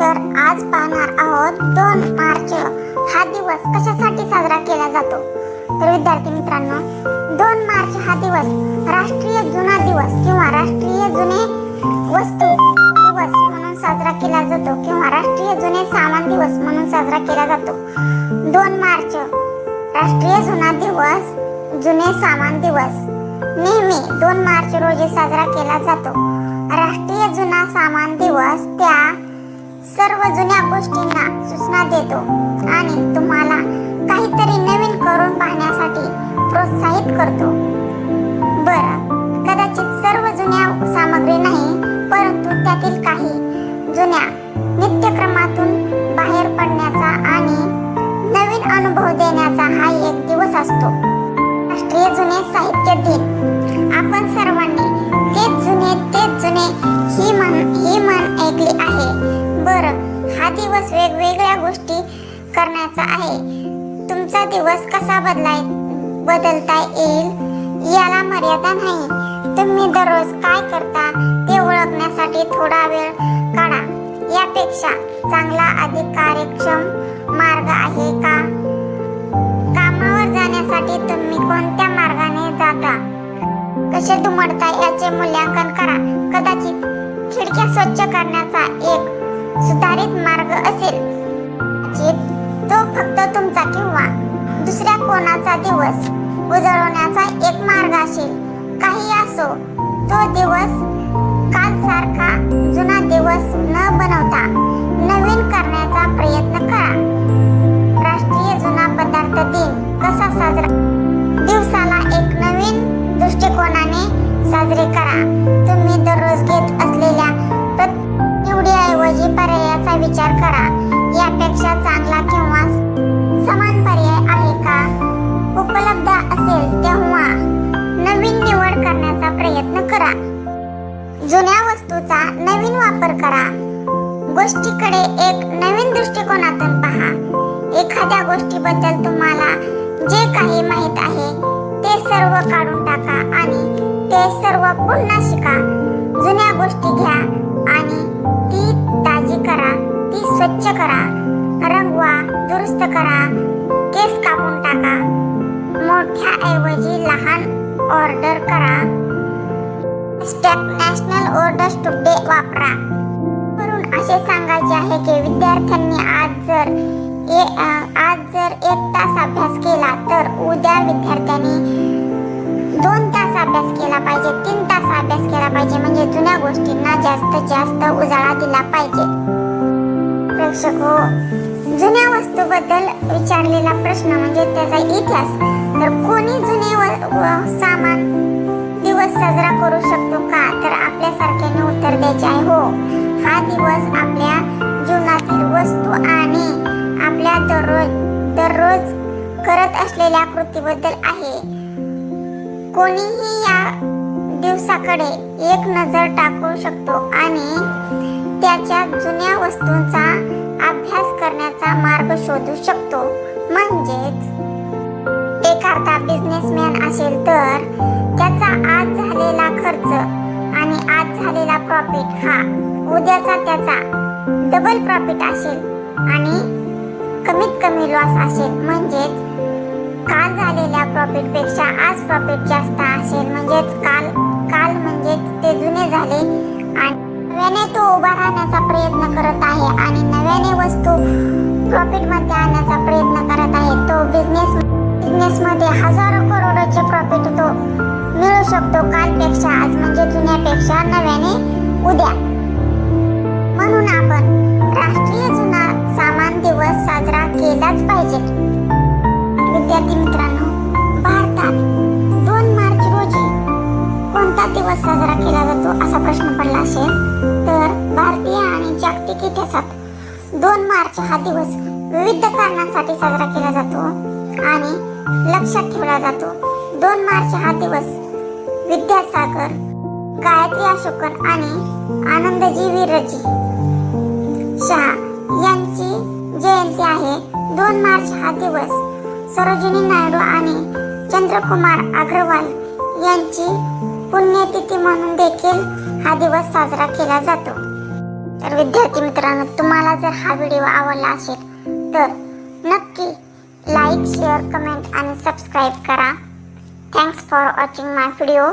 तर आज पाहणार आहोत दोन मार्च. हा दिवस कशासाठी साजरा केला जातो? तर विद्यार्थी मित्रांनो दोन मार्च हा दिवस राष्ट्रीय जुना दिवस किंवा राष्ट्रीय जुने वस्तू दिवस म्हणून साजरा केला जातो किंवा राष्ट्रीय जुने सामान दिवस म्हणून साजरा केला जातो. दोन मार्च राष्ट्रीय जुना दिवस जुने सामान दिवस. नेहमी दोन मार्च रोजी साजरा केला जातो. राष्ट्रीय जुना सामान दिवस त्या सर्व जुन्या गोष्टींना सूचना देतो आणि तुम्हाला काहीतरी नवीन करून पाहण्यासाठी प्रोत्साहित करतो. बरं कदाचित सर्व जुन्या सामग्री नाही परंतु त्यातील काही जुन्या नित्यक्रमातून बाहेर पडण्याचा आणि नवीन अनुभव देण्याचा हा एक दिवस असतो. दिवस वेगवेगळ्या गोष्टी करण्याचा आहे. तुमचा दिवस कसा बदलाय बदलता येईल याला मर्यादा नाही. तुम्ही दररोज काय करता ते ओळखण्यासाठी थोडा वेळ काढा. यापेक्षा चांगला अधिक कार्यक्षम मार्ग आहे का? कामावर जाण्यासाठी तुम्ही कोणत्या मार्गाने जाता? कसे दुमडता याचे मूल्यांकन करा. कदाचित खिडक्या स्वच्छ करण्याचा एक सुधारित मार्ग असेल. तो फक्त तुमचा किंवा दुसऱ्या कोणाचा दिवस उजळवण्याचा एक मार्ग असेल. काही असो तो दिवस काल सारखा जुना दिवस न बनवता नवीन करण्याचा प्रयत्न करा. राष्ट्रीय जुना पदार्थ दिन कसा साजरा दिवसाला एक नवीन दृष्टिकोनाने साजरे करा. विचार करा. यापेक्षा चांगला किंवा समान पर्याय आहे का? उपलब्ध असेल तेव्हा नवीन निवड करण्याचा प्रयत्न करा. जुन्या वस्तूचा नवीन वापर करा. गोष्टीकडे एक नवीन दृष्टिकोनातून पहा. एखाद्या गोष्टीबद्दल तुम्हाला जे काही माहीत आहे ते सर्व काढून टाका आणि ते सर्व पुन्हा शिका. जुन्या गोष्टी घ्या. स्वच्छ करा रंगवा दुरुस्त करा केस कापून टाका. मोठ्या ऐवजी लहान ऑर्डर करा. स्टेप नॅशनल ऑर्डर्स टुडे वापरा. करून असे सांगायचे आहे की विद्यार्थ्यांनी आज जर ए, आज जर एक तास अभ्यास केला तर उद्या विद्यार्थ्यांनी दोन तास अभ्यास केला पाहिजे तीन तास अभ्यास केला पाहिजे. म्हणजे जुन्या गोष्टींना जास्तीत जास्त उजाळा दिला पाहिजे. प्रेक्षक हो जुन्या वस्तूबद्दल विचारलेला प्रश्न म्हणजे त्याचा इतिहास. तर कोणी जुने व- सामान दिवस साजरा करू शकतो का? तर आपल्यासारख्याने उत्तर द्यायचे आहे हो. हा दिवस आपल्या जीवनातील वस्तू आणि आपल्या दररोज दररोज करत असलेल्या कृतीबद्दल आहे. कोणीही या दिवसाकडे एक नजर टाकू शकतो आणि त्याच्या जुन्या वस्तूंचा अभ्यास करण्याचा मार्ग शोधू शकतो. म्हणजेच एखादा बिझनेसमॅन असेल तर त्याचा आज झालेला खर्च आणि आज झालेला प्रॉफिट हा उद्याचा त्याचा डबल प्रॉफिट असेल आणि कमीत कमी लॉस असेल. म्हणजेच काल झालेल्या प्रॉफिटपेक्षा आज प्रॉफिट जास्त असेल. म्हणजेच काल काल म्हणजेच ते जुने झाले आणि नव्याने तो उभा राहण्याचा प्रयत्न करत आहे आणि नव्याने वस्तू प्रॉफिटमध्ये आणण्याचा प्रयत्न करत आहे. तो बिझनेस बिझनेस मध्ये हजारो करोडचे प्रॉफिट तो मिळू शकतो. कालपेक्षा आज म्हणजे जुन्यापेक्षा नव्याने उद्या. म्हणून आपण राष्ट्रीय जुना सामान दिवस साजरा केलाच पाहिजे. विद्यार्थी मित्रांनो दोन मार्च हा दिवस विविध कारणांसाठी साजरा केला जातो आणि लक्षात ठेवला जातो. दोन मार्च हा दिवस विद्यासागर गायत्री अशोकन आणि आनंदजी वीरजी शहा यांची जयंती आहे. दोन मार्च हा दिवस सरोजिनी नायडू आणि चंद्रकुमार अग्रवाल यांची पुण्यतिथी म्हणून देखील हा दिवस साजरा केला जातो. तर विद्यार्थी मित्रांनो तुम्हाला जर हा व्हिडिओ आवडला असेल तर नक्की लाईक शेअर कमेंट आणि सबस्क्राईब करा. Thanks for watching my video